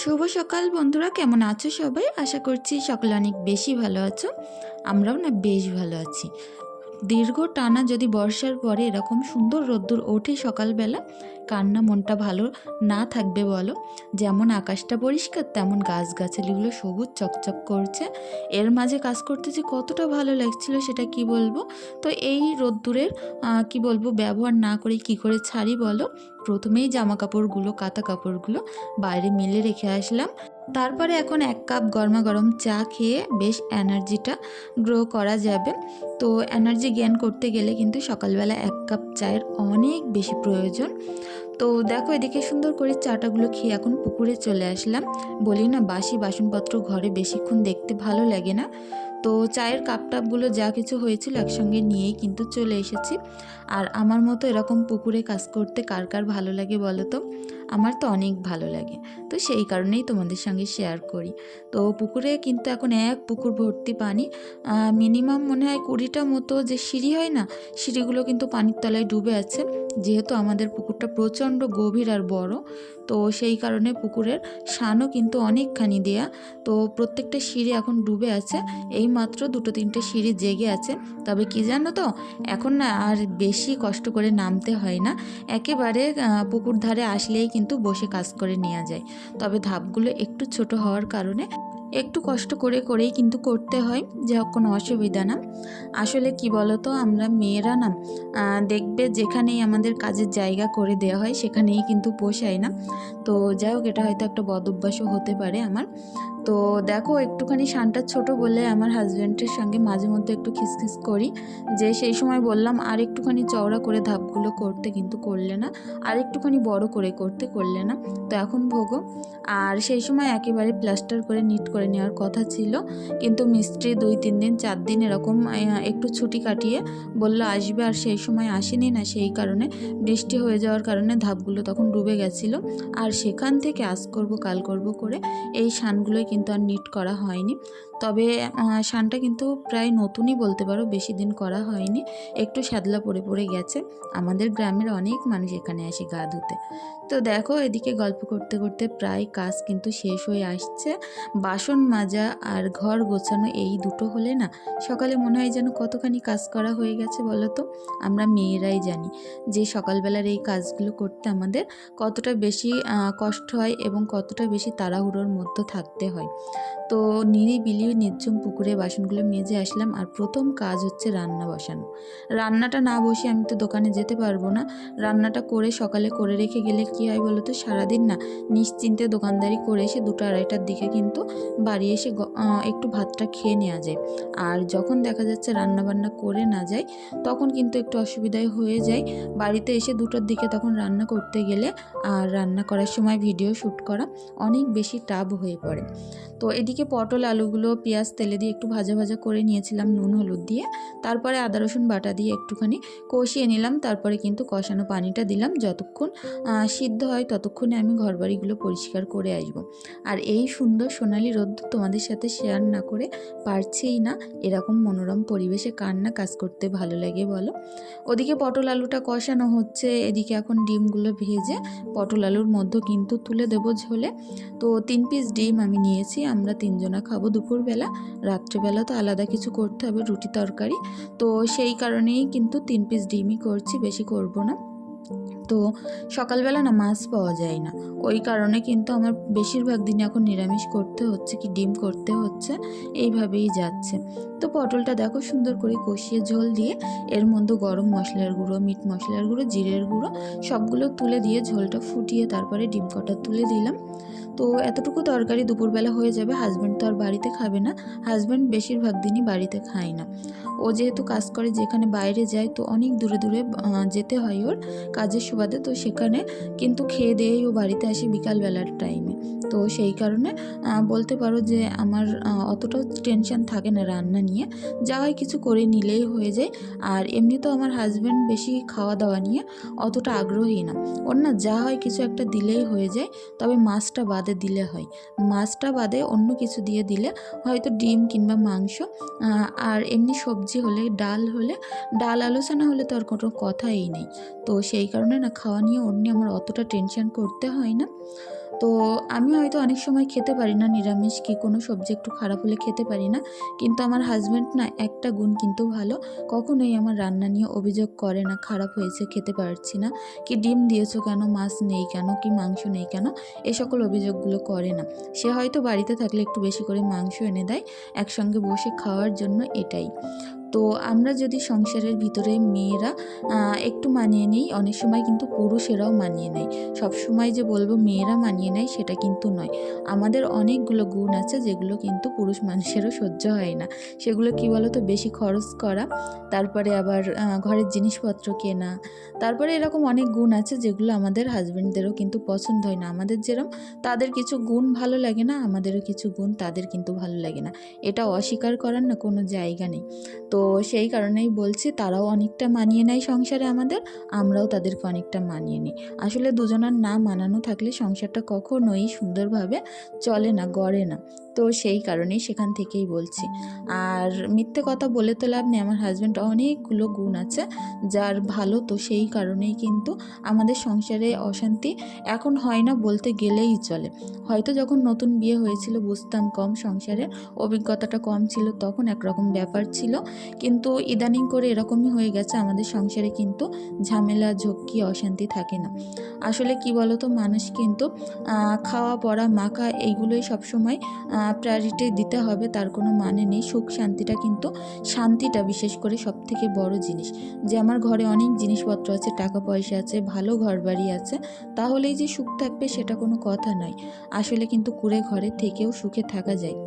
শুভ সকাল বন্ধুরা, কেমন আছো সবাই? আশা করছি সকলে অনেক বেশি ভালো আছো, আমরাও না বেশ ভালো আছি। দীর্ঘ টানা যদি বর্ষার পরে এরকম সুন্দর রোদ্দুর ওঠে সকালবেলা, কার না মনটা ভালো না থাকবে বলো? যেমন আকাশটা পরিষ্কার, তেমন গাছগাছালিগুলো সবুজ চকচক করছে। এর মাঝে কাজ করতে যে কতটা ভালো লাগছিল সেটা কি বলব? তো এই রোদ্দুরের কি বলব, ব্যবহার না করে কি করে ছাড়ি বলো? প্রথমেই জামা কাপড়গুলো কাতা কাপড়গুলো বাইরে মেলে রেখে আসলাম। তারপরে এখন এক কাপ গরমা গরম চা খেয়ে বেশ এনার্জিটা গ্রো করা যাবে। তো এনার্জি জ্ঞান করতে গেলে কিন্তু সকালবেলা এক কাপ চায়ের অনেক বেশি প্রয়োজন। তো দেখো এদিকে সুন্দর করে চাটাগুলো খেয়ে এখন পুকুরে চলে আসলাম। বলি না, বাসি বাসনপত্র ঘরে বেশিক্ষণ দেখতে ভালো লাগে না। তো চায়ের কাপ টাপগুলো যা কিছু হয়েছিল একসঙ্গে নিয়েই কিন্তু চলে এসেছি। আর আমার মতো এরকম পুকুরে কাজ করতে কার কার ভালো লাগে বলো তো? আমার তো অনেক ভালো লাগে। তো সেই কারণেই তোমাদের সঙ্গে শেয়ার করি। তো পুকুরে কিন্তু এখন এক পুকুর ভর্তি পানি। মিনিমাম মনে হয় কুড়িটা মতো যে সিঁড়ি হয় না, সিঁড়িগুলো কিন্তু পানির তলায় ডুবে আছে। যেহেতু আমাদের পুকুরটা প্রচণ্ড গভীর আর বড়, তো সেই কারণে পুকুরের শানও কিন্তু অনেকখানি দেয়া। তো প্রত্যেকটা সিঁড়ি এখন ডুবে আছে। এই মাত্র দুটো তিনটে সিঁড়ি জেগে আছে। তবে কি জানো তো, এখন না আর বেশি কষ্ট করে নামতে হয় না। একেবারে পুকুর ধারে আসলেই কিন্তু বসে কাজ করে নেওয়া যায়। তবে ধাপগুলো একটু ছোট হওয়ার কারণে একটু কষ্ট করে, করেই কিন্তু করতে হয়, যে কোনো অসুবিধা না। আসলে কি বলতো, আমরা মেয়েরা না দেখবে যেখানেই আমাদের কাজের জায়গা করে দেওয়া হয়, সেখানেই কিন্তু পোষায় না। তো যাই হোক, এটা হয়তো একটা বদ অভ্যাসও হতে পারে আমার। তো দেখো, একটুখানি শানটা ছোট বলে আমার হাজব্যান্ডের সঙ্গে মাঝে মধ্যে একটু খিসখিস করি। যে সেই সময় বললাম, আর একটুখানি চওড়া করে ধাপগুলো করতে কিন্তু করলে না, আর একটুখানি বড় করে করতে করলে না। তো এখন ভোগো। আর সেই সময় একেবারে প্লাস্টার করে নিট করে নেওয়ার কথা ছিল। কিন্তু মিস্ত্রি দুই, তিন দিন, চার দিন এরকম একটু ছুটি কাটিয়ে বলল, আসবে। আর সেই সময় আসেনি না, সেই কারণে বৃষ্টি হয়ে যাওয়ার কারণে ধাপগুলো তখন ডুবে গেছিল। আর সেখান থেকে আজ করব, কাল করব করে এই শানগুলোই কিন্তু আর নিট করা হয়নি। তবে শানটা কিন্তু প্রায় নতুনই বলতে পারো, বেশি দিন করা হয়নি। একটু শ্যাদলা পড়ে পড়ে গেছে। আমাদের গ্রামের অনেক মানুষ এখানে আসে গা ধুতে। তো দেখো, এদিকে গল্প করতে করতে প্রায় কাজ কিন্তু শেষ হয়ে আসছে। বাসন মাজা আর ঘর গোছানো এই দুটো হলে না, সকালে মনে হয় যেন কতখানি কাজ করা হয়ে গেছে বলো তো? আমরা মেয়েরাই জানি যে সকালবেলার এই কাজগুলো করতে আমাদের কতটা বেশি কষ্ট হয় এবং কতটা বেশি তাড়াহুড়োর মধ্যে থাকতে হয়। তো নিরিবিলি নির্জম পুকুরে বাসনগুলো মেজে আসলাম আর প্রথম কাজ হচ্ছে রান্না বসানো। রান্নাটা না বসে আমি তো দোকানে যেতে পারব না। রান্নাটা করে সকালে করে রেখে গেলে কি হয় বলো তো? সারাদিন না নিশ্চিন্তে দোকানদারি করে এসে দুটো আড়াইটার দিকে কিন্তু বাড়ি এসে একটু ভাতটা খেয়ে নেওয়া যায়। আর যখন দেখা যাচ্ছে রান্না বান্না করে না যায়, তখন কিন্তু একটু অসুবিধায় হয়ে যায়। বাড়িতে এসে দুটোর দিকে তখন রান্না করতে গেলে আর রান্না করার সময় ভিডিও শ্যুট করা অনেক বেশি টাব হয়ে পড়ে। তো এদিকে পটল, আলুগুলো, পেঁয়াজ, তেলে দিয়ে একটু ভাজা ভাজা করে নিয়েছিলাম নুন, হলুদ দিয়ে। তারপরে আদা, রসুন বাটা দিয়ে একটুখানি কষিয়ে নিলাম। তারপরে কিন্তু কষানো পানিটা দিলাম যতক্ষণ সিদ্ধ হয় ততক্ষণে আমি ঘরবাড়িগুলো পরিষ্কার করে আসব। আর এই সুন্দর সোনালি রোদ তোমাদের সাথে শেয়ার না করে পারছেই না। এরকম মনোরম পরিবেশে কার না কাজ করতে ভালো লাগে বলো? ওদিকে পটল, আলুটা কষানো হচ্ছে। এদিকে এখন ডিমগুলো ভেজে পটল, আলুর মধ্যে কিন্তু তুলে দেবো ঝোলে। তো তিন পিস ডিম আমি নিয়েছি আমরা তিনজনা খাব দুপুরবেলা। রাত্রেবেলা তো আলাদা কিছু করতে হবে, রুটি তরকারি। তো সেই কারণেই কিন্তু তিন পিস ডিমই করছি, বেশি করব না। তো সকালবেলা না মাছ পাওয়া যায় না। ওই কারণে কিন্তু আমার বেশিরভাগ দিনে এখন নিরামিষ করতে হচ্ছে কি ডিম করতে হচ্ছে, এইভাবেই যাচ্ছে। তো পটলটা দেখো সুন্দর করে কষিয়ে ঝোল দিয়ে, এর মধ্যে গরম মশলার গুঁড়ো, মিট মশলার গুঁড়ো, জিরের গুঁড়ো, সবগুলো তুলে দিয়ে ঝোলটা ফুটিয়ে তারপরে ডিম কটা তুলে দিলাম। তো এতটুকু তরকারি দুপুরবেলা হয়ে যাবে হাজব্যান্ড তো আর বাড়িতে খাবে না হাজব্যান্ড বেশিরভাগ দিনই বাড়িতে খায় না। ও যেহেতু কাজ করে যেখানে বাইরে যায়, তো অনেক দূরে দূরে যেতে হয় ওর কাজের সুবাদে, তো সেখানে কিন্তু খেয়ে দিয়েই ও বাড়িতে আসে বিকালবেলার টাইমে তো সেই কারণে বলতে পারো যে আমার অতটাও টেনশন থাকে না রান্না নিয়ে। যা হয় কিছু করে নিলেই হয়ে যায়। আর এমনি তো আমার হাজব্যান্ড বেশি খাওয়া দাওয়া নিয়ে অতটা আগ্রহী না। ওর না যা হয় কিছু একটা দিলেই হয়ে যায়, তবে মাছটা বাদে দিলে হয়। মাছটা বাদে অন্য কিছু দিয়ে দিলে হয়তো ডিম কিংবা মাংস আর এমনি সবজি হলে, ডাল হলে, ডাল আলোচনা হলে তো আর কোনো কথাই নেই। তো সেই কারণে না, খাওয়া নিয়ে অন্য আমার অতটা টেনশন করতে হয় না। তো আমি হয়তো অনেক সময় খেতে পারি না, নিরামিষ কি কোনো সবজি একটু খারাপ হলে খেতে পারি না। কিন্তু আমার হাজব্যান্ড না একটা গুণ কিন্তু ভালো, কখনোই আমার রান্না নিয়ে অভিযোগ করে না, খারাপ হয়েছে, খেতে পারছি না। কি ডিম দিয়েছ কেন, মাছ নেই কেন, কি মাংস নেই কেন, এ সকল অভিযোগগুলো করে না। সে হয়তো বাড়িতে থাকলে একটু বেশি করে মাংস এনে দেয়, একসঙ্গে বসে খাওয়ার জন্য এটাই। তো আমরা যদি সংসারের ভিতরে মেয়েরা একটু মানিয়ে নিই, অনেক সময় কিন্তু পুরুষেরাও মানিয়ে নেয়। সব সময় যে বলব মেয়েরা মানিয়ে নেয় সেটা কিন্তু নয়। আমাদের অনেকগুলো গুণ আছে যেগুলো কিন্তু পুরুষ মানুষেরও সহ্য হয় না। সেগুলো কি বলো তো বেশি খরচ করা, তারপরে আবার ঘরের জিনিসপত্র কেনা, তারপরে এরকম অনেক গুণ আছে যেগুলো আমাদের হাজব্যান্ডদেরও কিন্তু পছন্দ হয় না। আমাদের যেরকম তাদের কিছু গুণ ভালো লাগে না, আমাদেরও কিছু গুণ তাদের কিন্তু ভালো লাগে না। এটা অস্বীকার করার না কোনো জায়গা নেই। তো সেই কারণেই বলছি তারাও অনেকটা মানিয়ে নেয় সংসারে আমাদের, আমরাও তাদেরকে অনেকটা মানিয়ে নিই। আসলে দুজনের না মানানো থাকলে সংসারটা কখনোই সুন্দরভাবে চলে না, গড়ে না। তো সেই কারণেই সেখান থেকেই বলছি। আর মিথ্যে কথা বলে তো লাভ নেই, আমার হাজব্যান্ড অনেকগুলো গুণ আছে, যার ভালো তো সেই কারণেই কিন্তু আমাদের সংসারে অশান্তি এখন হয় না বলতে গেলেই চলে। হয়তো যখন নতুন বিয়ে হয়েছিল বুঝতাম কম সংসারে, অভিজ্ঞতাটা কম ছিল, তখন একরকম ব্যাপার ছিল। কিন্তু ইদানিং করে এরকমই হয়ে গেছে, আমাদের সংসারে কিন্তু ঝামেলা, ঝক্কি, অশান্তি থাকে না। আসলে কি বলতো, মানুষ কিন্তু খাওয়া, পড়া, মাখা এইগুলোই সবসময় প্রায়োরিটি দিতে হবে, তার কোনো মানে নেই। সুখ, শান্তিটা কিন্তু শান্তিটা বিশেষ করে সব থেকে বড় জিনিস। যে আমার ঘরে অনেক জিনিসপত্র আছে টাকা পয়সা আছে, ভালো ঘর বাড়ি আছে, তাহলেই যে সুখ থাকবে সেটা কোনো কথা নয়। আসলে কিন্তু কুড়ে ঘরে থেকেও সুখে থাকা যায়।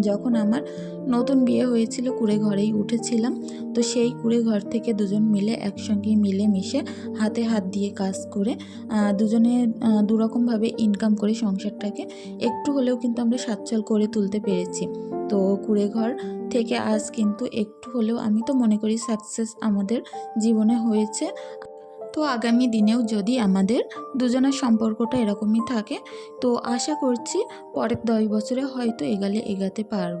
যখন আমার নতুন বিয়ে হয়েছিল, কুড়ে ঘরেই উঠেছিলাম। তো সেই কুড়ে ঘর থেকে দুজন মিলে একসঙ্গে মিলে মিশে হাতে হাত দিয়ে কাজ করে দুজনে দুরকমভাবে ইনকাম করে সংসারটাকে। একটু হলেও কিন্তু আমরা সচ্ছল করে তুলতে পেরেছি। তো কুড়ে ঘর থেকে আজ কিন্তু একটু হলেও আমি তো মনে করি সাকসেস আমাদের জীবনে হয়েছে। তো আগামী দিনেও যদি আমাদের দুজনের সম্পর্কটা এরকমই থাকে, তো আশা করছি পরের দশ বছরে হয়তো এগালে এগাতে পারব।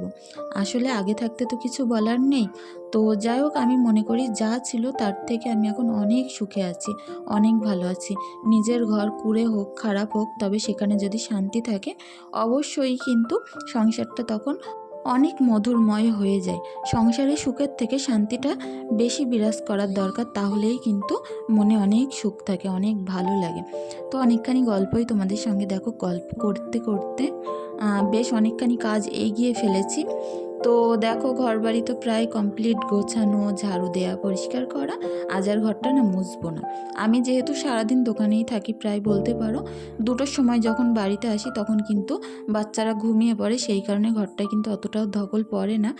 আসলে আগে থাকতে তো কিছু বলার নেই। তো যাই হোক, আমি মনে করি যা ছিল তার থেকে আমি এখন অনেক সুখে আছি, অনেক ভালো আছি। নিজের ঘর কুড়ে হোক, খারাপ হোক, তবে সেখানে যদি শান্তি থাকে, অবশ্যই কিন্তু সংসারটা তখন অনেক মধুরময় হয়ে যায়। সংসারে সুখের থেকে শান্তিটা বেশি বিরাজ করার দরকার, তাহলেই কিন্তু মনে অনেক সুখ থাকে, অনেক ভালো লাগে। তো অনেকখানি গল্পই তোমাদের সঙ্গে দেখো, গল্প করতে করতে বেশ অনেকখানি কাজ এগিয়ে ফেলেছি। তো দেখো ঘর বাড়ি তো প্রায় কমপ্লিট গোছানো, ঝাড়ু দেওয়া পরিষ্কার করা, আজ আর ঘরটা না মুছবো না। আমি যেহেতু সারাদিন দোকানেই থাকি, প্রায় বলতে পারো, দুটোর সময় যখন বাড়িতে আসি তখন কিন্তু বাচ্চারা ঘুমিয়ে পড়ে, সেই কারণে ঘরটা কিন্তু অতটাও ধকল পড়ে না।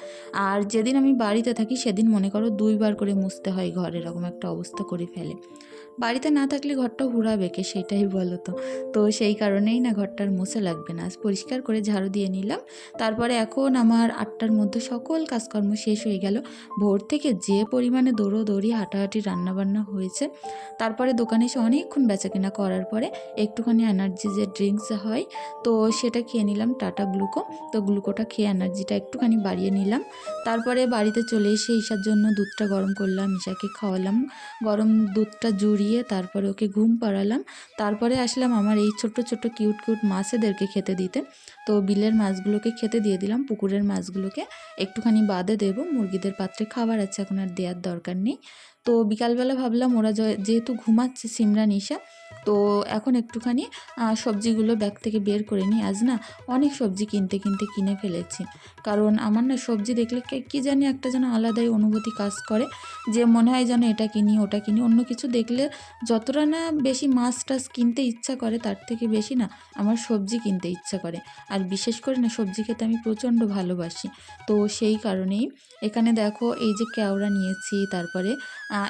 আর যেদিন আমি বাড়িতে থাকি সেদিন মনে করো দুইবার করে মুছতে হয় ঘর, এরকম একটা অবস্থা করে ফেলে। বাড়িতে না থাকলে ঘরটা হুড়াবে কে সেটাই বলো তো। তো সেই কারণেই না ঘরটার মুছে লাগবে না। পরিষ্কার করে ঝাড়ু দিয়ে নিলাম। তারপরে এখন আমার আটটার মধ্যে সকল কাজকর্ম শেষ হয়ে গেল। ভোর থেকে যে পরিমাণে দৌড়োদৌড়ি, হাঁটাহাঁটি, রান্নাবান্না হয়েছে, তারপরে দোকানে এসে অনেকক্ষণ বেচাকেনা করার পরে একটুখানি এনার্জি যে ড্রিঙ্কস হয়, তো সেটা খেয়ে নিলাম টাটা গ্লুকো তো গ্লুকোটা খেয়ে এনার্জিটা একটুখানি বাড়িয়ে নিলাম। তারপরে বাড়িতে চলে এসে ঈশার জন্য দুধটা গরম করলাম, ঈশাকে খাওয়ালাম। গরম দুধটা জুড়িয়ে তারপরে ওকে ঘুম পাড়ালাম। তারপরে আসলাম আমার এই ছোট্ট ছোট্ট, কিউট কিউট মাছেদেরকে খেতে দিতে। তো বিলের মাছগুলোকে খেতে দিয়ে দিলাম, পুকুরের মাছগুলোকে। একটুখানি বাদে দেবো, মুরগিদের পাত্রে খাবার আছে, এখন আর দেওয়ার দরকার নেই। তো বিকালবেলা ভাবলাম ওরা যেহেতু ঘুমাচ্ছে সিমরান ঈশা তো এখন একটুখানি সবজিগুলো ব্যাগ থেকে বের করে নিই আজ না অনেক সবজি কিনতে কিনতে কিনে ফেলেছি। কারণ আমার না সবজি দেখলে কে- জানি একটা যেন আলাদাই অনুভূতি কাজ করে, যে মনে হয় যেন এটা কিনি, ওটা কিনি। অন্য কিছু দেখলে যতটা না বেশি মাছ টাছ কিনতে ইচ্ছা করে, তার থেকে বেশি না আমার সবজি কিনতে ইচ্ছা করে। আর বিশেষ করে না সবজি খেতে আমি প্রচণ্ড ভালোবাসি। তো সেই কারণেই এখানে দেখো এই যে কেওড়া নিয়েছি, তারপরে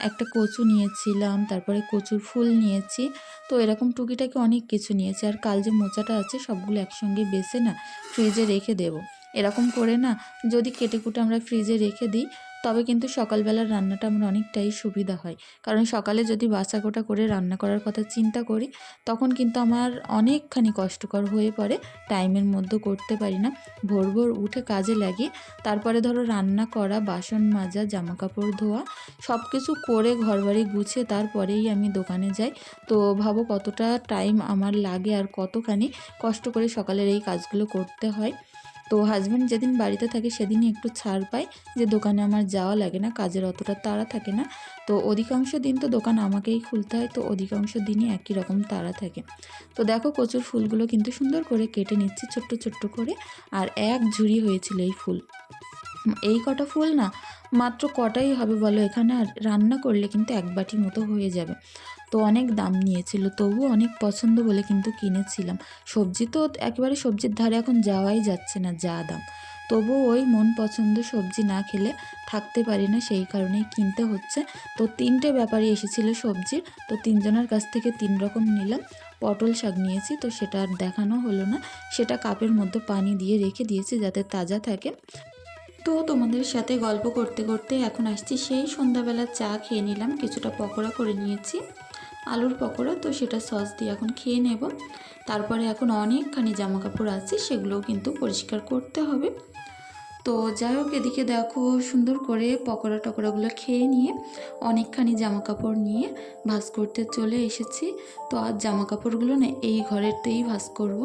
একটা কচু নিয়েছিলাম, তারপরে কচুর ফুল নিয়েছি। তো এরকম টুকিটাকি অনেক কিছু নিয়েছি। আর কাল যে মোচাটা আছে, সবগুলো একসঙ্গে বেছে না ফ্রিজে রেখে দেবো। এরকম করে না, যদি কেটে কুটে আমরা ফ্রিজে রেখে দিই তবে কিন্তু সকালবেলার রান্নাটা আমার অনেকটাই সুবিধা হয়। কারণ সকালে যদি বাসা গোটা করে রান্না করার কথা চিন্তা করি, তখন কিন্তু আমার অনেকখানি কষ্টকর হয়ে পড়ে, টাইমের মধ্যে করতে পারি না। ভোর ভোর উঠে কাজে লাগে তারপরে ধরো রান্না করা, বাসন মাজা জামা কাপড় ধোয়া সব কিছু করে ঘরবাড়ি গুছিয়ে তারপরেই আমি দোকানে যাই। তো ভাবো কতটা টাইম আমার লাগে আর কতখানি কষ্ট করে সকালের এই কাজগুলো করতে হয়। তো হাজব্যান্ড যেদিন বাড়িতে থাকে সেদিনই একটু ছাড় পাই যে দোকানে আমার যাওয়া লাগে না, কাজের অতটা তাড়া থাকে না। তো অধিকাংশ দিন তো দোকান আমাকেই খুলতে হয়, তো অধিকাংশ দিনই একই রকম তাড়া থাকে। তো দেখো কচুর ফুলগুলো কিন্তু সুন্দর করে কেটে নিচ্ছি ছোট্ট ছোট্ট করে, আর এক ঝুড়ি হয়েছিল এই ফুল। এই কটা ফুল না, মাত্র কটাই হবে বলো এখানে, আর রান্না করলে কিন্তু এক বাটি মতো হয়ে যাবে। তো অনেক দাম নিয়েছিল তবু অনেক পছন্দ বলে কিন্তু কিনেছিলাম। সবজি তো একেবারে সবজির ধারে এখন যাওয়াই যাচ্ছে না যা দাম। তবু ওই মন পছন্দ সবজি না খেলে থাকতে পারি না, সেই কারণেই কিনতে হচ্ছে। তো তিনটে ব্যাপারই এসেছিল সবজির, তো তিনজনের কাছ থেকে তিন রকম নিলাম। পটল শাক নিয়েছি, তো সেটা আর দেখানো হলো না। সেটা কাপের মধ্যে পানি দিয়ে রেখে দিয়েছি যাতে তাজা থাকে। তো তোমাদের সাথে গল্প করতে করতে এখন আসছি। সেই সন্ধ্যাবেলা চা খেয়ে নিলাম, কিছুটা পকোড়া করে নিয়েছি। আলুর পকোড়া, তো সেটা সস দিয়ে এখন খেয়ে নেব। তারপরে এখন অনেকখানি জামা কাপড় আছে, সেগুলোও কিন্তু পরিষ্কার করতে হবে। তো যাই হোক, এদিকে দেখো সুন্দর করে পকোড়া টকোড়াগুলো খেয়ে নিয়ে অনেকখানি জামা কাপড় নিয়ে ভাজ করতে চলে এসেছি। তো আর জামা কাপড়গুলো না এই ঘরেরতেই ভাজ করব।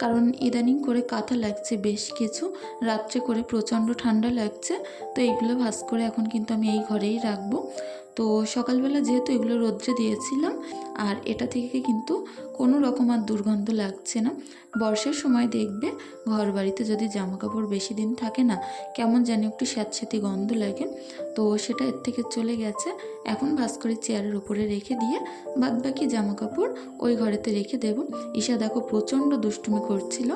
কারণ ইদানিং করে কাঁথা লাগছে বেশ কিছু, রাত্রে করে প্রচণ্ড ঠান্ডা লাগছে, তো এইগুলো ভাজ করে এখন কিন্তু আমি এই ঘরেই রাখব। তো সকালবেলা যেহেতু এগুলো রোদ্রে দিয়েছিলাম, আর এটা থেকে কিন্তু কোনো রকম আর দুর্গন্ধ লাগছে না। বর্ষার সময় দেখবে ঘর বাড়িতে যদি জামা কাপড় বেশি দিন থাকে না, কেমন জানি একটু স্যাঁতস্যাঁতি গন্ধ লাগে। তো সেটা এর থেকে চলে গেছে। এখন ভাস করে চেয়ারের উপরে রেখে দিয়ে বাদ বাকি জামা কাপড় ওই ঘরেতে রেখে দেব। ঈশা দেখো প্রচণ্ড দুষ্টুমি করছিল।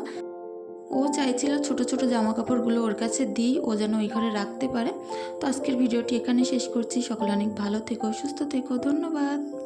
ও চাইছিল ছোট ছোট জামা কাপড়গুলো ওর কাছে দিই, ও যেন ওই ঘরে রাখতে পারে। তো আজকের ভিডিওটি এখানে শেষ করছি। সকলে অনেক ভালো থেকো, সুস্থ থেকো, ধন্যবাদ।